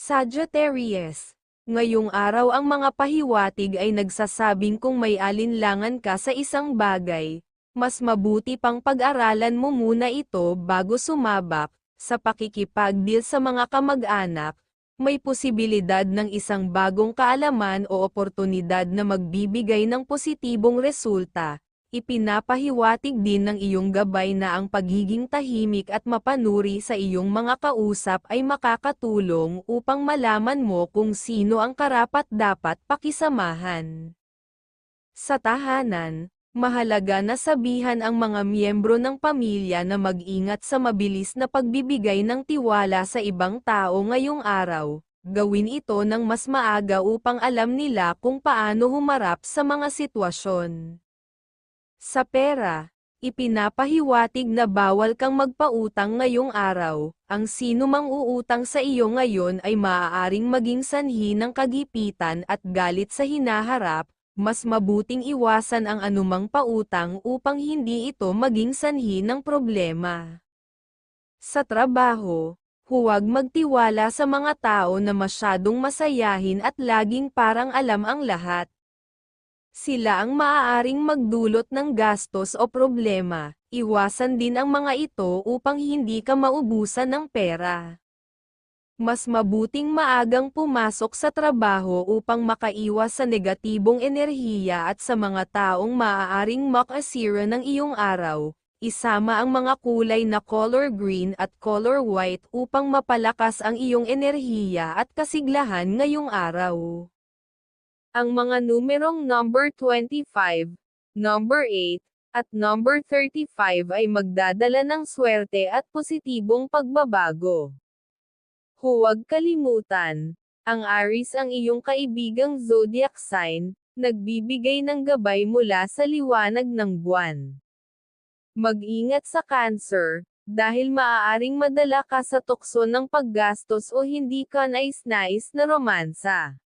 Sagittarius. Ngayong araw ang mga pahiwatig ay nagsasabing kung may alinlangan ka sa isang bagay, mas mabuti pang pag-aralan mo muna ito bago sumabak, sa pakikipagdeal sa mga kamag-anak, may posibilidad ng isang bagong kaalaman o oportunidad na magbibigay ng positibong resulta. Ipinapahiwatig din ng iyong gabay na ang pagiging tahimik at mapanuri sa iyong mga kausap ay makakatulong upang malaman mo kung sino ang karapat-dapat pakisamahan. Sa tahanan, mahalaga na sabihan ang mga miyembro ng pamilya na mag-ingat sa mabilis na pagbibigay ng tiwala sa ibang tao ngayong araw. Gawin ito ng mas maaga upang alam nila kung paano humarap sa mga sitwasyon. Sa pera, ipinapahiwatig na bawal kang magpautang ngayong araw. Ang sino mang uutang sa iyo ngayon ay maaaring maging sanhi ng kagipitan at galit sa hinaharap, mas mabuting iwasan ang anumang pautang upang hindi ito maging sanhi ng problema. Sa trabaho, huwag magtiwala sa mga tao na masyadong masayahin at laging parang alam ang lahat. Sila ang maaaring magdulot ng gastos o problema. Iwasan din ang mga ito upang hindi ka maubusan ng pera. Mas mabuting maagang pumasok sa trabaho upang makaiwas sa negatibong enerhiya at sa mga taong maaaring makasira ng iyong araw. Isama ang mga kulay na color green at color white upang mapalakas ang iyong enerhiya at kasiglahan ngayong araw. Ang mga numerong number 25, number 8, at number 35 ay magdadala ng swerte at positibong pagbabago. Huwag kalimutan, ang Aries ang iyong kaibigang zodiac sign, nagbibigay ng gabay mula sa liwanag ng buwan. Mag-ingat sa Cancer, dahil maaaring madala ka sa tukso ng paggastos o hindi ka nais-nais na romansa.